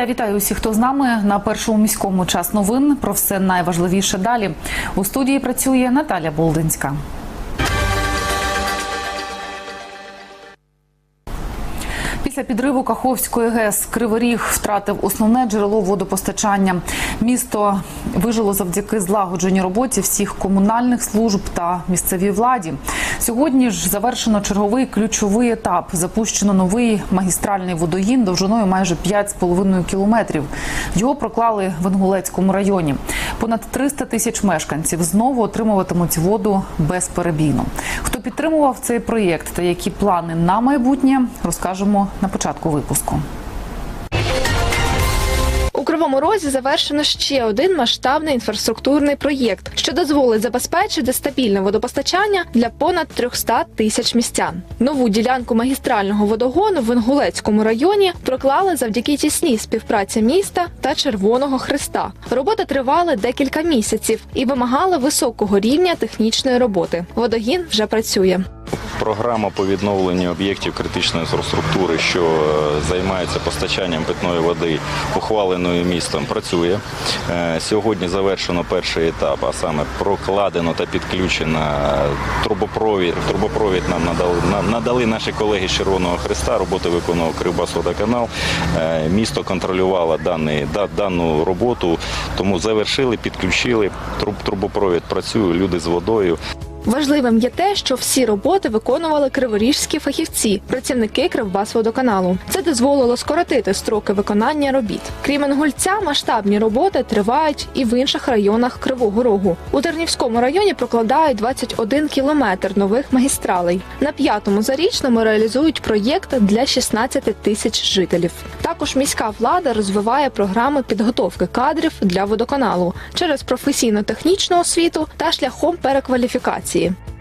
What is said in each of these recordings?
Я вітаю усіх, хто з нами на першому міському час новин. Про все найважливіше далі. У студії працює Наталя Болдинська. Після підриву Каховської ГЕС Криворіг втратив основне джерело водопостачання. Місто вижило завдяки злагодженій роботі всіх комунальних служб та місцевій владі. Сьогодні ж завершено черговий ключовий етап. Запущено новий магістральний водогін довжиною майже 5,5 кілометрів. Його проклали в Інгулецькому районі. Понад 300 тисяч мешканців знову отримуватимуть воду безперебійно. Хто підтримував цей проєкт та які плани на майбутнє, розкажемо на початку випуску. У Кривому Розі завершено ще один масштабний інфраструктурний проєкт, що дозволить забезпечити стабільне водопостачання для понад 300 тисяч містян. Нову ділянку магістрального водогону в Інгулецькому районі проклали завдяки тісній співпраці міста та Червоного Христа. Роботи тривали декілька місяців і вимагали високого рівня технічної роботи. Водогін вже працює. Програма по відновленню об'єктів критичної інфраструктури, що е, займається постачанням питної води, ухваленою містом, працює. Е, Сьогодні завершено перший етап, а саме прокладено та підключено трубопровід. Трубопровід нам надали, надали наші колеги з Червоного Христа. Роботи виконував Кривбасводоканал. Е, Місто контролювало даний, да- дану роботу, тому завершили, підключили. Труб, трубопровід працює, люди з водою. Важливим є те, що всі роботи виконували криворіжські фахівці, працівники Кривбасводоканалу. Це дозволило скоротити строки виконання робіт. Крім Інгульця, масштабні роботи тривають і в інших районах Кривого Рогу. У Тернівському районі прокладають 21 кілометр нових магістралей. На п'ятому зарічному реалізують проєкт для 16 тисяч жителів. Також міська влада розвиває програми підготовки кадрів для водоканалу через професійно-технічну освіту та шляхом перекваліфікації.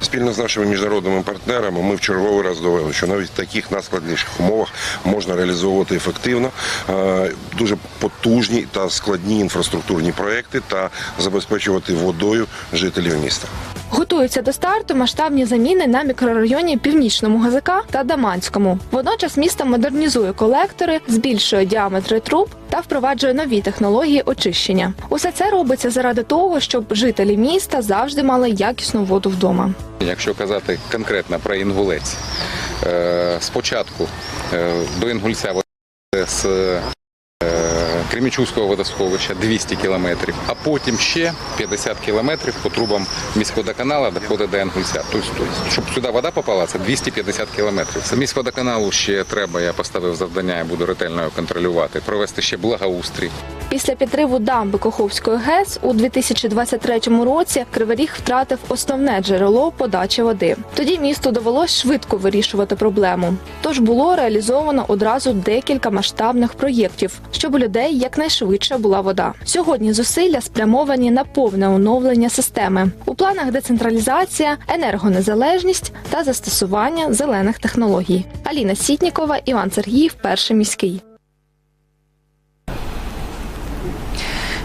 Спільно з нашими міжнародними партнерами ми в черговий раз довели, що навіть в таких найскладніших умовах можна реалізовувати ефективно е, дуже потужні та складні інфраструктурні проекти та забезпечувати водою жителів міста. Готуються до старту масштабні заміни на мікрорайоні Північному ГЗК та Даманському. Водночас місто модернізує колектори, збільшує діаметри труб та впроваджує нові технології очищення. Усе це робиться заради того, щоб жителі міста завжди мали якісну воду вдома. Якщо казати конкретно про інгулець, е, спочатку е, до інгульця з Кремічуського водосховища 200 кілометрів, а потім ще 50 кілометрів по трубам міськводоканала доходить до Інгульця. Тобто, щоб сюди вода попала, це 250 кілометрів. Це міськводоканалу ще треба, я поставив завдання, я буду ретельно контролювати, провести ще благоустрій. Після підриву дамби Каховської ГЕС у 2023 році Кривий втратив основне джерело подачі води. Тоді місту довелось швидко вирішувати проблему. Тож було реалізовано одразу декілька масштабних проєктів, щоб у людей якнайшвидше була вода. Сьогодні зусилля спрямовані на повне оновлення системи. У планах децентралізація, енергонезалежність та застосування зелених технологій. Аліна Сітнікова, Іван Сергіїв, перший міський.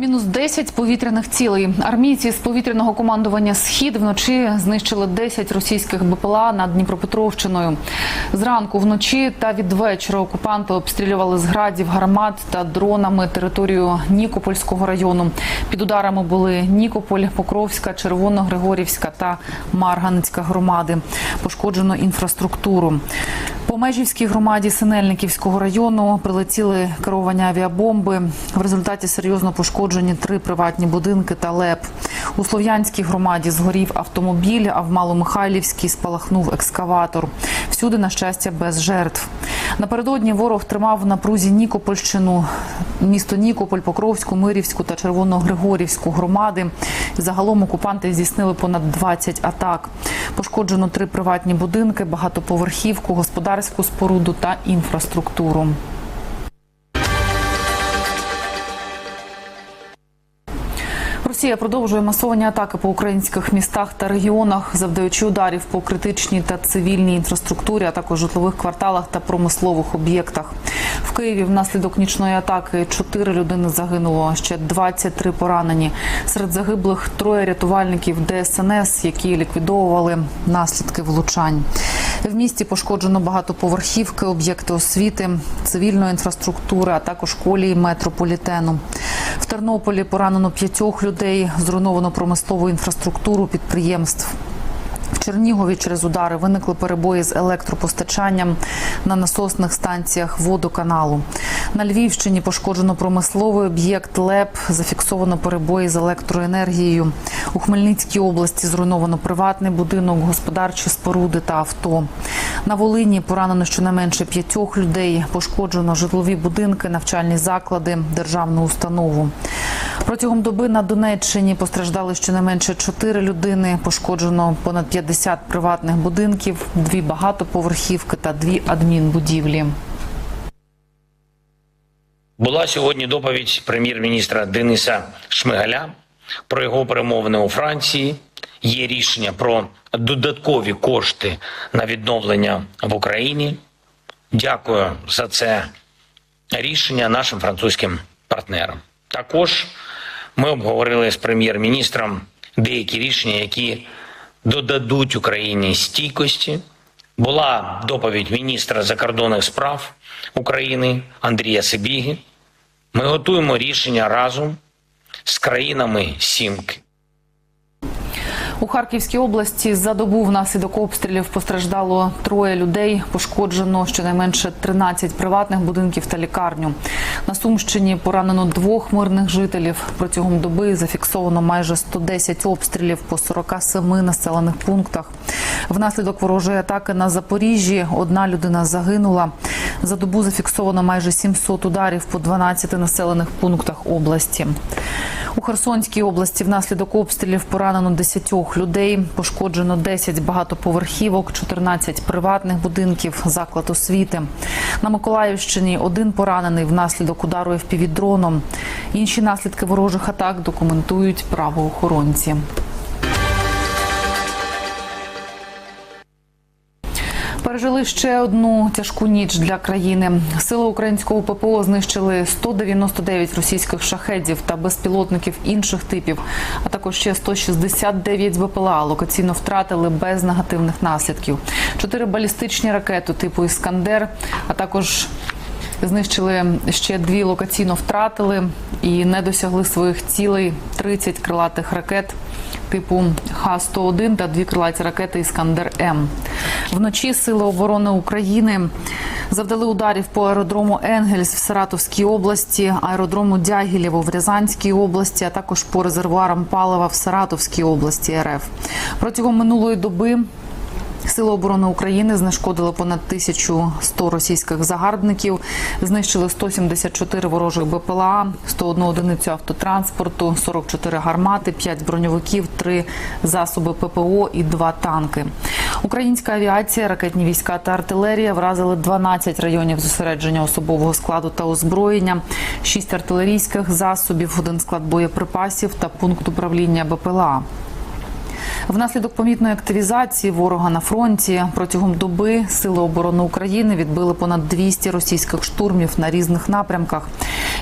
Мінус 10 повітряних цілей. Армійці з повітряного командування Схід вночі знищили 10 російських БПЛА над Дніпропетровщиною. Зранку вночі та від вечора окупанти обстрілювали з градів, гармат та дронами територію Нікопольського району. Під ударами були Нікополь, Покровська, Червоногригорівська та Марганецька громади. Пошкоджено інфраструктуру. По Межівській громаді Синельниківського району прилетіли керовані авіабомби. В результаті серйозно пошкоджені три приватні будинки та ЛЕП. У Слов'янській громаді згорів автомобіль, а в Маломихайлівській спалахнув екскаватор. Всюди, на щастя, без жертв. Напередодні ворог тримав в напрузі Нікопольщину, місто Нікополь, Покровську, Мирівську та Червоногригорівську громади. Загалом окупанти здійснили понад 20 атак. Пошкоджено три приватні будинки, багатоповерхівку, господарську споруду та інфраструктуру. Росія продовжує масовані атаки по українських містах та регіонах, завдаючи ударів по критичній та цивільній інфраструктурі, а також житлових кварталах та промислових об'єктах. В Києві внаслідок нічної атаки чотири людини загинуло, ще 23 поранені. Серед загиблих троє рятувальників ДСНС, які ліквідовували наслідки влучань. В місті пошкоджено багатоповерхівки, об'єкти освіти, цивільної інфраструктури, а також колії метрополітену. В Тернополі поранено п'ятьох людей, зруйновано промислову інфраструктуру підприємств. Чернігові через удари виникли перебої з електропостачанням на насосних станціях водоканалу. На Львівщині пошкоджено промисловий об'єкт ЛЕП, зафіксовано перебої з електроенергією. У Хмельницькій області зруйновано приватний будинок, господарчі споруди та авто. На Волині поранено щонайменше п'ятьох людей. Пошкоджено житлові будинки, навчальні заклади, державну установу. Протягом доби на Донеччині постраждали щонайменше чотири людини. Пошкоджено понад 50 приватних будинків, дві багатоповерхівки та дві адмінбудівлі. Була сьогодні доповідь прем'єр-міністра Дениса Шмигаля про його перемовини у Франції. Є рішення про додаткові кошти на відновлення в Україні. Дякую за це рішення нашим французьким партнерам. Також ми обговорили з прем'єр-міністром деякі рішення, які додадуть Україні стійкості. Була доповідь міністра закордонних справ України Андрія Сибіги. Ми готуємо рішення разом з країнами Сімки. У Харківській області за добу внаслідок обстрілів постраждало троє людей. Пошкоджено щонайменше 13 приватних будинків та лікарню. На Сумщині поранено двох мирних жителів. Протягом доби зафіксовано майже 110 обстрілів по 47 населених пунктах. Внаслідок ворожої атаки на Запоріжжі одна людина загинула. За добу зафіксовано майже 700 ударів по 12 населених пунктах області. У Херсонській області внаслідок обстрілів поранено 10 людей, пошкоджено 10 багатоповерхівок, 14 приватних будинків, заклад освіти. На Миколаївщині один поранений внаслідок удару ФПВ-дроном. Інші наслідки ворожих атак документують правоохоронці. Пережили ще одну тяжку ніч для країни. Сили українського ППО знищили 199 російських шахедів та безпілотників інших типів, а також ще 169 БПЛА локаційно втратили без негативних наслідків. Чотири балістичні ракети типу Іскандер, а також Знищили ще дві локаційно втратили і не досягли своїх цілей 30 крилатих ракет типу Х-101 та дві крилаті ракети Іскандер М. Вночі Сили оборони України завдали ударів по аеродрому Енгельс в Саратовській області, аеродрому Дягілєво в Рязанській області, а також по резервуарам палива в Саратовській області РФ. Протягом минулої доби Сили оборони України знешкодили понад 1100 російських загарбників, знищили 174 ворожих БПЛА, 101 одиницю автотранспорту, 44 гармати, 5 броньовиків, 3 засоби ППО і 2 танки. Українська авіація, ракетні війська та артилерія вразили 12 районів зосередження особового складу та озброєння, 6 артилерійських засобів, один склад боєприпасів та пункт управління БПЛА. Внаслідок помітної активізації ворога на фронті протягом доби Сили оборони України відбили понад 200 російських штурмів на різних напрямках.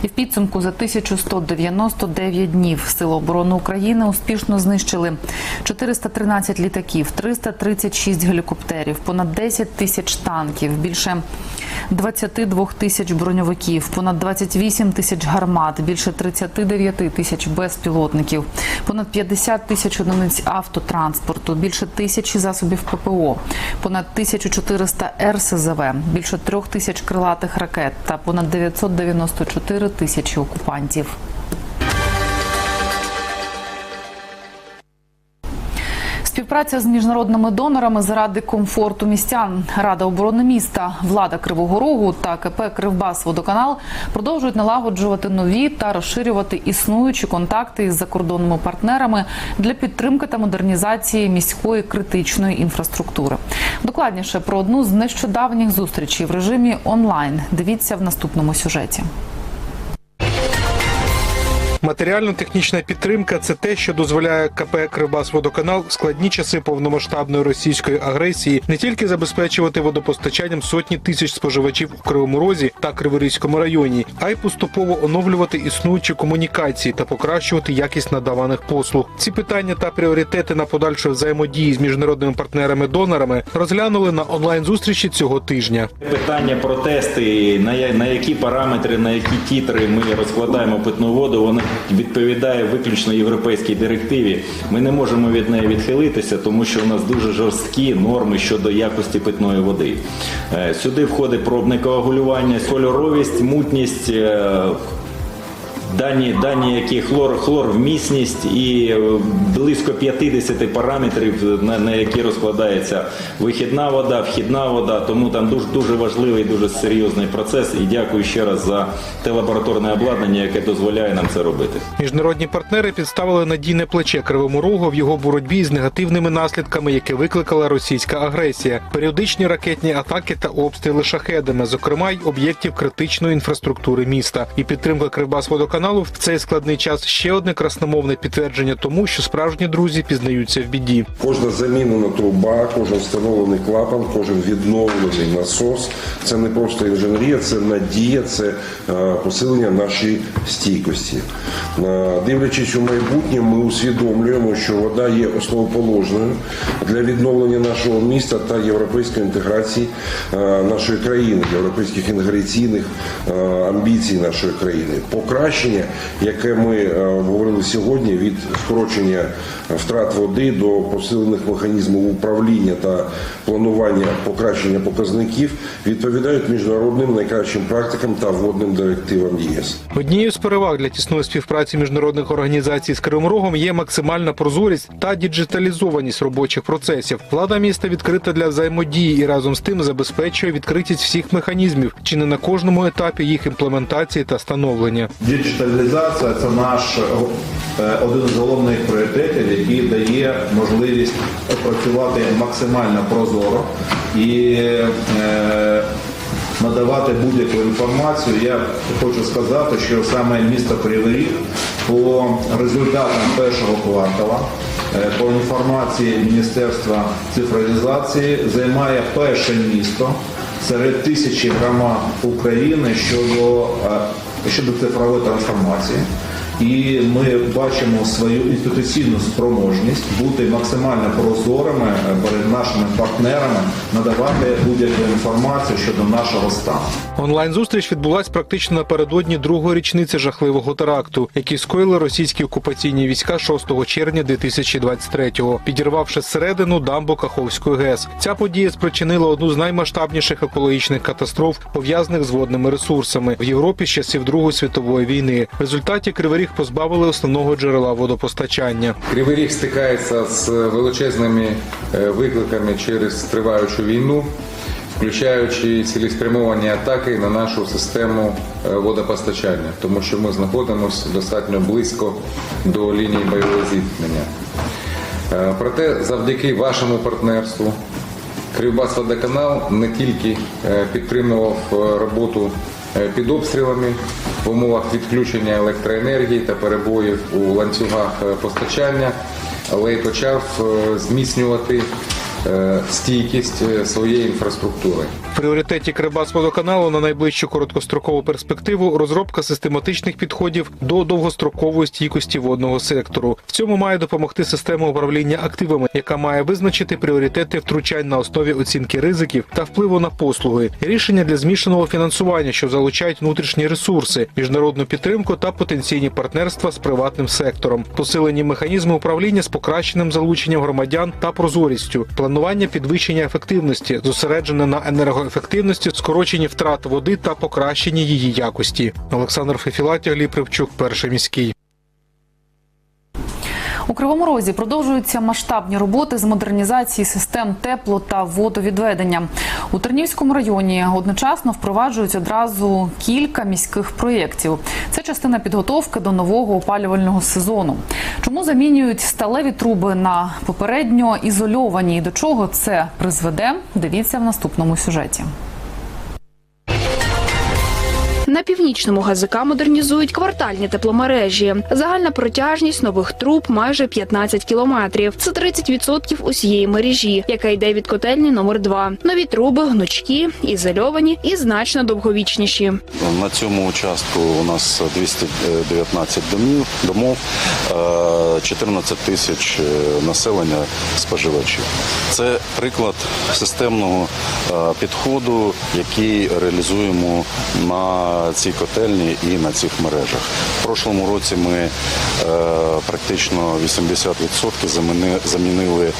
І в підсумку за 1199 днів Сили оборони України успішно знищили 413 літаків, 336 гелікоптерів, понад 10 тисяч танків, більше 22 тисяч броньовиків, понад 28 тисяч гармат, більше 39 тисяч безпілотників, понад 50 тисяч одиниць автотранспорту, більше тисячі засобів ППО, понад 1400 РСЗВ, більше трьох тисяч крилатих ракет та понад 994 тисячі окупантів. Співпраця з міжнародними донорами заради комфорту містян. Рада оборони міста, влада Кривого Рогу та КП Кривбас Водоканал продовжують налагоджувати нові та розширювати існуючі контакти із закордонними партнерами для підтримки та модернізації міської критичної інфраструктури. Докладніше про одну з нещодавніх зустрічей в режимі онлайн. Дивіться в наступному сюжеті. Матеріально-технічна підтримка це те, що дозволяє КП «Кривбасводоканал» в складні часи повномасштабної російської агресії не тільки забезпечувати водопостачанням сотні тисяч споживачів у Кривому Розі та Криворізькому районі, а й поступово оновлювати існуючі комунікації та покращувати якість надаваних послуг. Ці питання та пріоритети на подальшу взаємодії з міжнародними партнерами-донорами розглянули на онлайн зустрічі цього тижня. Питання про тести, на, які параметри, на які тітри ми розкладаємо питну воду, воно відповідає виключно європейській директиві. Ми не можемо від неї відхилитися, тому що у нас дуже жорсткі норми щодо якості питної води. Е, Сюди входить пробне коагулювання, кольоровість, мутність. Дані, дані, які хлор, хлорвмісність і е, близько 50 параметрів, на, на які розкладається вихідна вода, вхідна вода. Тому там дуже дуже важливий, дуже серйозний процес. І дякую ще раз за те лабораторне обладнання, яке дозволяє нам це робити. Міжнародні партнери підставили надійне плече Кривому Рогу в його боротьбі з негативними наслідками, які викликала російська агресія, періодичні ракетні атаки та обстріли шахедами, зокрема й об'єктів критичної інфраструктури міста. І підтримка Кривбасводоканалу в цей складний час ще одне красномовне підтвердження тому, що справжні друзі пізнаються в біді. Кожна замінена труба, кожен встановлений клапан, кожен відновлений насос це не просто інженерія, це надія, це е, посилення нашої стійкості. Е, Дивлячись у майбутнє, ми усвідомлюємо, що вода є основоположною для відновлення нашого міста та європейської інтеграції е, нашої країни, європейських інтеграційних е, амбіцій нашої країни. Покращення, яке ми е, говорили сьогодні, від скорочення втрат води до посилених механізмів управління та планування покращення показників відповідають міжнародним найкращим практикам та водним директивам ЄС. Однією з переваг для тісної співпраці міжнародних організацій з Кривим Рогом є максимальна прозорість та діджиталізованість робочих процесів. Влада міста відкрита для взаємодії і разом з тим забезпечує відкритість всіх механізмів, чи не на кожному етапі їх імплементації та становлення. Діджиталізація це наш е, один з головних пріоритетів, який дає можливість працювати максимально прозоро і е, надавати будь-яку інформацію. Я хочу сказати, що саме місто Кривий Ріг по результатам першого квартала. е, По інформації Міністерства цифровізації займає перше місто серед тисячі громад України щодо щодо цифрової трансформації. І ми бачимо свою інституційну спроможність бути максимально прозорими перед нашими партнерами, надавати будь-яку інформацію щодо нашого стану. Онлайн зустріч відбулась практично напередодні другої річниці жахливого теракту, який скоїли російські окупаційні війська 6 червня 2023-го, підірвавши зсередину дамбу Каховської ГЕС. Ця подія спричинила одну з наймасштабніших екологічних катастроф, пов'язаних з водними ресурсами в Європі з часів Другої світової війни. В результаті Кривий Ріг позбавили основного джерела водопостачання. Кривий Ріг стикається з величезними е, викликами через триваючу війну, включаючи цілеспрямовані атаки на нашу систему е, водопостачання, тому що ми знаходимося достатньо близько до лінії бойового зіткнення. Е, Проте, завдяки вашому партнерству, Кривбасводоканал не тільки підтримував роботу під обстрілами в умовах відключення електроенергії та перебоїв у ланцюгах е, постачання, але й почав е, зміцнювати е, стійкість своєї інфраструктури. Пріоритеті Кривбасводоканалу на найближчу короткострокову перспективу розробка систематичних підходів до довгострокової стійкості водного сектору. В цьому має допомогти система управління активами, яка має визначити пріоритети втручань на основі оцінки ризиків та впливу на послуги, рішення для змішаного фінансування, що залучають внутрішні ресурси, міжнародну підтримку та потенційні партнерства з приватним сектором, посилені механізми управління з покращеним залученням громадян та прозорістю, планування підвищення ефективності, зосереджене на енергоефективності, скороченні втрат води та покращенні її якості. Олександр Фефілатія, Ліпривчук, перший міський. У Кривому Розі продовжуються масштабні роботи з модернізації систем тепло та водовідведення. У Тернівському районі одночасно впроваджують одразу кілька міських проєктів. Це частина підготовки до нового опалювального сезону. Чому замінюють сталеві труби на попередньо ізольовані і до чого це призведе? Дивіться в наступному сюжеті. На північному ГЗК модернізують квартальні тепломережі. Загальна протяжність нових труб майже 15 кілометрів. Це 30% усієї мережі, яка йде від котельні номер 2 Нові труби гнучкі, ізольовані і значно довговічніші. На цьому участку у нас 219 домів, домов, е, 14 тисяч е, населення споживачів. Це приклад системного е, підходу, який реалізуємо на цій котельні і на цих мережах. В прошлому році ми е, практично 80% заміни- замінили е,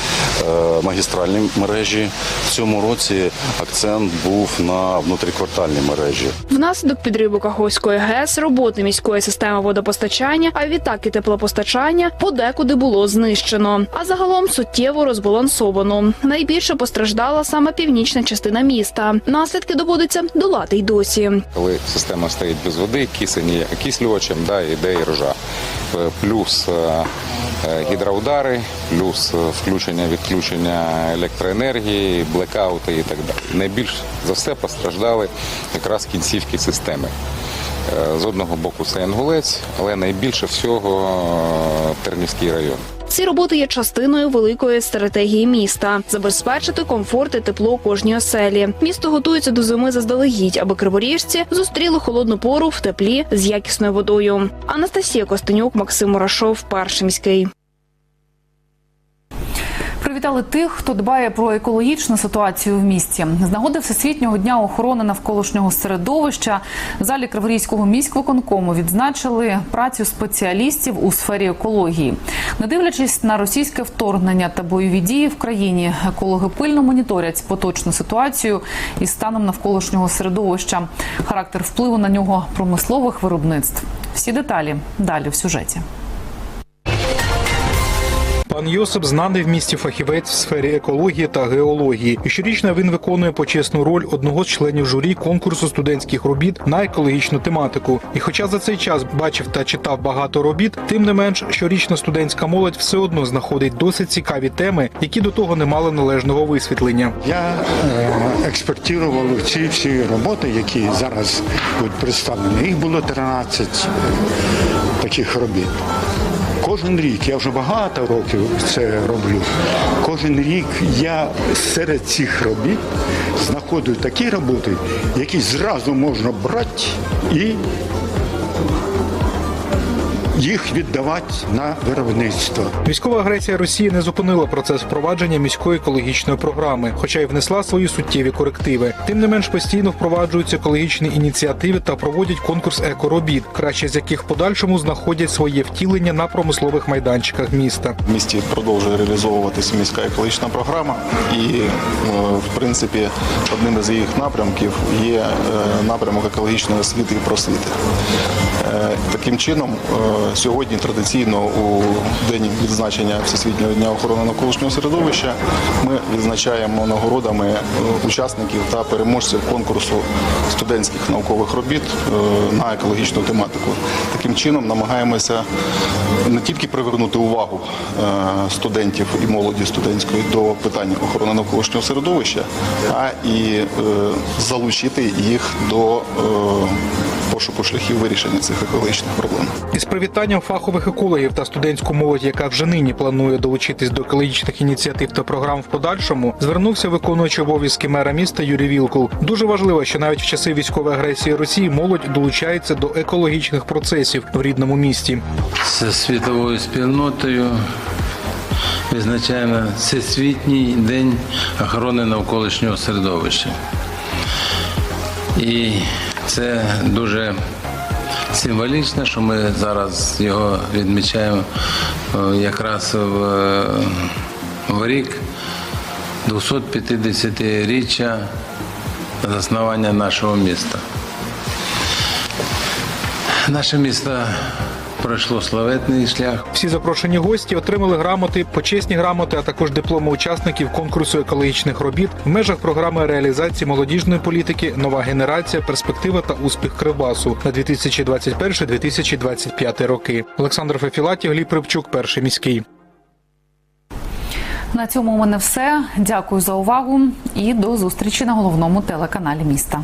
магістральні мережі. В цьому році акцент був на внутріквартальні мережі. Внаслідок підриву Каховської ГЕС роботи міської системи водопостачання, а відтак і теплопостачання подекуди було знищено. А загалом суттєво розбалансовано. Найбільше постраждала саме північна частина міста. Наслідки доводиться долати й досі. Коли система стоїть без води, кисень є окислювачем, да, йде і ржа. Е, Плюс е, е, гідроудари, плюс включення, відключення електроенергії, блекаути і так далі. Найбільш за все постраждали якраз кінцівки системи. З одного боку це Інгулець, але найбільше всього Тернівський район. Ці роботи є частиною великої стратегії міста забезпечити комфорт і тепло кожній оселі. Місто готується до зими заздалегідь, аби криворіжці зустріли холодну пору в теплі з якісною водою. Анастасія Костенюк, Максим Мурашов, Перший міський. Привітали тих, хто дбає про екологічну ситуацію в місті. З нагоди Всесвітнього дня охорони навколишнього середовища в залі Криворізького міськвиконкому відзначили працю спеціалістів у сфері екології. Не дивлячись на російське вторгнення та бойові дії в країні, екологи пильно моніторять поточну ситуацію із станом навколишнього середовища, характер впливу на нього промислових виробництв. Всі деталі далі в сюжеті. Пан Йосип знаний в місті фахівець в сфері екології та геології. І щорічно він виконує почесну роль одного з членів журі конкурсу студентських робіт на екологічну тематику. І хоча за цей час бачив та читав багато робіт, тим не менш щорічна студентська молодь все одно знаходить досить цікаві теми, які до того не мали належного висвітлення. Я е, експертував ці всі роботи, які зараз будуть представлені. Їх було 13 таких робіт. Кожен рік, я вже багато років це роблю. Кожен рік я серед цих робіт знаходжу такі роботи, які зразу можна брати і їх віддавати на виробництво. Військова агресія Росії не зупинила процес впровадження міської екологічної програми, хоча й внесла свої суттєві корективи. Тим не менш постійно впроваджуються екологічні ініціативи та проводять конкурс екоробіт, краще з яких в подальшому знаходять своє втілення на промислових майданчиках міста. В місті продовжує реалізовуватися міська екологічна програма, і е, в принципі одним із їх напрямків є е, напрямок екологічної освіти і просвіти. Е, Таким чином, сьогодні традиційно у день відзначення Всесвітнього дня охорони навколишнього середовища ми відзначаємо нагородами е, учасників та переможців конкурсу студентських наукових робіт е, на екологічну тематику. Таким чином намагаємося не тільки привернути увагу е, студентів і молоді студентської до питань охорони навколишнього середовища, а і залучити їх до пошуку шляхів вирішення цих екологічних проблем. Із привітанням фахових екологів та студентську молодь, яка вже нині планує долучитись до екологічних ініціатив та програм в подальшому, звернувся виконуючий обов'язки мера міста Юрій Вілкул. Дуже важливо, що навіть в часи військової агресії Росії молодь долучається до екологічних процесів в рідному місті. з світовою спільнотою визначаємо Всесвітній день охорони навколишнього середовища. І це дуже символічно, що ми зараз його відмічаємо е, якраз в, е, в рік 250-річчя заснування нашого міста. Наше місто пройшло славетний шлях. Всі запрошені гості отримали грамоти, почесні грамоти, а також дипломи учасників конкурсу екологічних робіт в межах програми реалізації молодіжної політики Нова генерація, перспектива та успіх Кривбасу на 2021-2025 роки. Олександр Фефілатів, Гліб Рибчук, перший міський. На цьому у мене все. Дякую за увагу і до зустрічі на головному телеканалі міста.